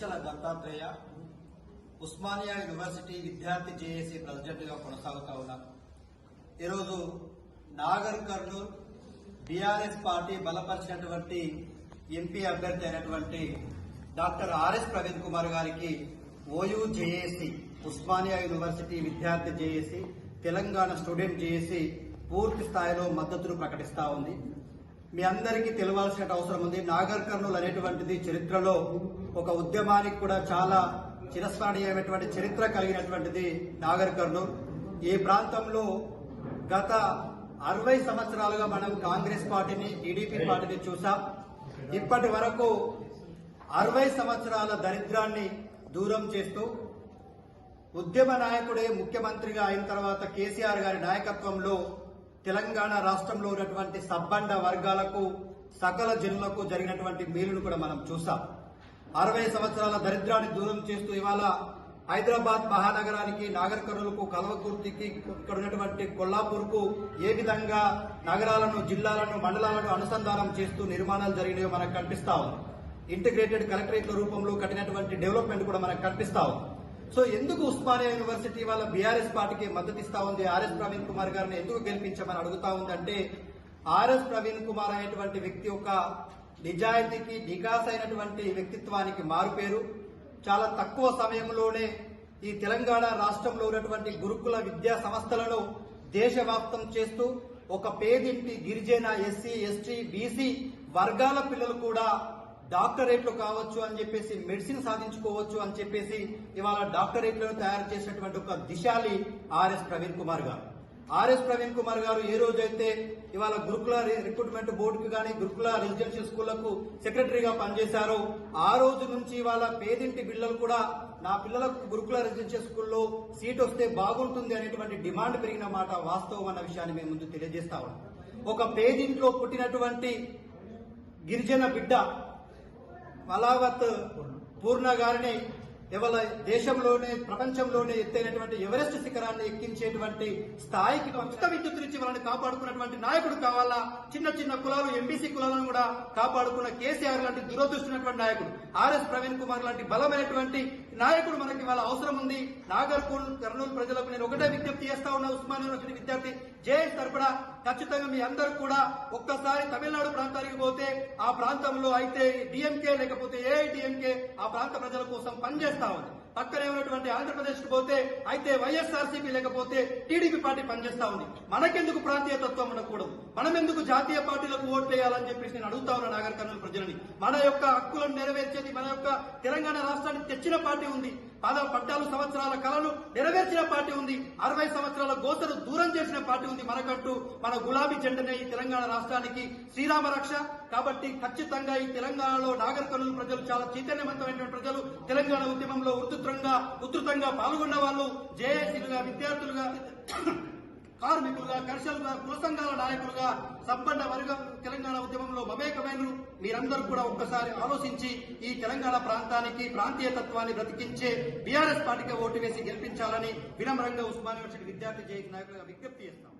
కంచెల Dattatreya Osmania university విద్యార్థి JAC ప్రెసిడెంట్గా కొనసాగుతా ఉన్నాను ఈరోజు నాగర్ కర్నూల్ బీఆర్ఎస్ పార్టీ బలపరిచినటువంటి ఎంపీ అభ్యర్థి అయినటువంటి డాక్టర్ ఆర్ఎస్ ప్రవీణ్ కుమార్ గారికి ఓయూ జేఏసీ ఉస్మానియా యూనివర్సిటీ విద్యార్థి జేఏసీ తెలంగాణ స్టూడెంట్ జేఏసీ పూర్తి స్థాయిలో మద్దతును ప్రకటిస్తా ఉంది. మీ అందరికీ తెలియాల్సిన అవసరం ఉంది. నాగర్ కర్నూలు అనేటువంటిది చరిత్రలో ఒక ఉద్యమానికి కూడా చాలా చిరస్మరణీయమైనటువంటి చరిత్ర కలిగినటువంటిది నాగర్ కర్నూలు. ఈ ప్రాంతంలో గత అరవై సంవత్సరాలుగా మనం కాంగ్రెస్ పార్టీని టీడీపీ పార్టీని చూసాం. ఇప్పటి వరకు అరవై సంవత్సరాల దరిద్రాన్ని దూరం చేస్తూ ఉద్యమ నాయకుడే ముఖ్యమంత్రిగా అయిన తర్వాత కేసీఆర్ గారి నాయకత్వంలో తెలంగాణ రాష్ట్రంలో ఉన్నటువంటి సబ్బండ వర్గాలకు సకల జనులకు జరిగినటువంటి మేలును కూడా మనం చూసాం. అరవై సంవత్సరాల దరిద్రాన్ని దూరం చేస్తూ ఇవాళ హైదరాబాద్ మహానగరానికి నాగర్ కర్నూలుకు కల్వకుర్తికి ఇక్కడ ఉన్నటువంటి కొల్లాపూర్కు ఏ విధంగా నగరాలను జిల్లాలను మండలాలను అనుసంధానం చేస్తూ నిర్మాణాలు జరిగినాయో మనకు కనిపిస్తా ఉంది. ఇంటిగ్రేటెడ్ కలెక్టరేట్ల రూపంలో కట్టినటువంటి డెవలప్మెంట్ కూడా మనకు కనిపిస్తా ఉంది. సో ఎందుకు ఉస్మానియా యూనివర్సిటీ వాళ్ళ బీఆర్ఎస్ పార్టీకి మద్దతు ఇస్తా ఉంది? ఆర్ఎస్ ప్రవీణ్ కుమార్ గారిని ఎందుకు గెలిపించమని అడుగుతా ఉందంటే ఆర్ఎస్ ప్రవీణ్ కుమార్ అనేటువంటి వ్యక్తి ఒక నిజాయితీకి నికాస్ అయినటువంటి వ్యక్తిత్వానికి మారుపేరు. చాలా తక్కువ సమయంలోనే ఈ తెలంగాణ రాష్ట్రంలో ఉన్నటువంటి గురుకుల విద్యా సంస్థలను దేశవ్యాప్తం చేస్తూ ఒక పేదింటి గిరిజన ఎస్సీ ఎస్టీ బీసీ వర్గాల పిల్లలు కూడా డాక్టరేట్లు కావచ్చు అని చెప్పేసి మెడిసిన్ సాధించుకోవచ్చు అని చెప్పేసి ఇవాళ డాక్టరేట్లను తయారు చేసినటువంటి ఒక దిశాలి ఆర్ఎస్ ప్రవీణ్ కుమార్ గారు. ఆర్ఎస్ ప్రవీణ్ కుమార్ గారు ఏ రోజైతే ఇవాళ గురుకుల రిక్రూట్మెంట్ బోర్డుకు కానీ గురుకుల రెసిడెన్షియల్ స్కూళ్ళకు సెక్రటరీగా పనిచేశారో ఆ రోజు నుంచి ఇవాళ పేదింటి పిల్లలు కూడా నా పిల్లలకు గురుకుల రెసిడెన్షియల్ స్కూల్లో సీట్ వస్తే బాగుంటుంది అనేటువంటి డిమాండ్ పెరిగిన మాట వాస్తవం అన్న విషయాన్ని మేము ముందు తెలియజేస్తా ఉన్నాం. ఒక పేదింట్లో పుట్టినటువంటి గిరిజన బిడ్డ మలావత్ పూర్ణ గారిని ఇవాళ దేశంలోనే ప్రపంచంలోనే ఎత్తైనటువంటి ఎవరెస్ట్ శిఖరాన్ని ఎక్కించేటువంటి స్థాయికి ఉచిత విద్యుత్ నుంచి వాళ్ళని కాపాడుకున్నటువంటి నాయకుడు కావాలా? చిన్న చిన్న కులాలు ఎంబీసీ కులాలను కూడా కాపాడుకున్న కేసీఆర్ లాంటి దురదృష్టినటువంటి నాయకుడు. ఆర్ఎస్ ప్రవీణ్ కుమార్ లాంటి బలమైనటువంటి నాయకుడు మనకి వాళ్ళ అవసరం ఉంది. నాగర్కూల్ కర్నూలు ప్రజలకు నేను ఒకటే విజ్ఞప్తి చేస్తా ఉన్నా ఉస్మాన్ యూనివర్సిటీ విద్యార్థి జేఎస్ తరపున ఖచ్చితంగా మీ అందరూ కూడా ఒక్కసారి తమిళనాడు ప్రాంతానికి పోతే ఆ ప్రాంతంలో అయితే డిఎంకే లేకపోతే ఏఐడిఎంకే ఆ ప్రాంత ప్రజల కోసం పనిచేస్తా ఉంది. పక్కనే ఉన్నటువంటి ఆంధ్రప్రదేశ్కు పోతే అయితే వైఎస్ఆర్సీపీ లేకపోతే టీడీపీ పార్టీ పనిచేస్తా ఉంది. మనకెందుకు ప్రాంతీయ తత్వం ఉండకూడదు? మనం ఎందుకు జాతీయ పార్టీలకు ఓట్లు వేయాలని చెప్పేసి నేను అడుగుతా ఉన్నా నాగర్ ప్రజలని. మన యొక్క హక్కులను నెరవేర్చేది మన యొక్క తెలంగాణ రాష్ట్రానికి తెచ్చిన పార్టీ ఉంది. పద పద్నాలుగు సంవత్సరాల కళను నెరవేర్చిన పార్టీ ఉంది. అరవై సంవత్సరాల గోతను దూరం చేసిన పార్టీ ఉంది మనకంటూ మన గులాబీ జెండనే ఈ తెలంగాణ రాష్ట్రానికి శ్రీరామ రక్ష. కాబట్టి ఖచ్చితంగా ఈ తెలంగాణలో నాగర్ కర్నూలు ప్రజలు చాలా చైతన్యవంతమైన ప్రజలు. తెలంగాణ ఉద్యమంలో ఉధృతంగా ఉధృతంగా పాల్గొన్న వాళ్ళు జేఏసీలుగా విద్యార్థులుగా కార్మికులుగా కర్షకులుగా కుల సంఘాల నాయకులుగా సంపన్న వర్గం తెలంగాణ ఉద్యమంలో మమేకమైన మీరందరూ కూడా ఒక్కసారి ఆలోచించి ఈ తెలంగాణ ప్రాంతానికి ప్రాంతీయ తత్వాన్ని బ్రతికించే బీఆర్ఎస్ పార్టీకి ఓటు వేసి గెలిపించాలని వినమ్రంగా ఉస్మాన్ యూనివర్సిటీ విద్యార్థి జేఏసీ నాయకులుగా విజ్ఞప్తి చేస్తాం.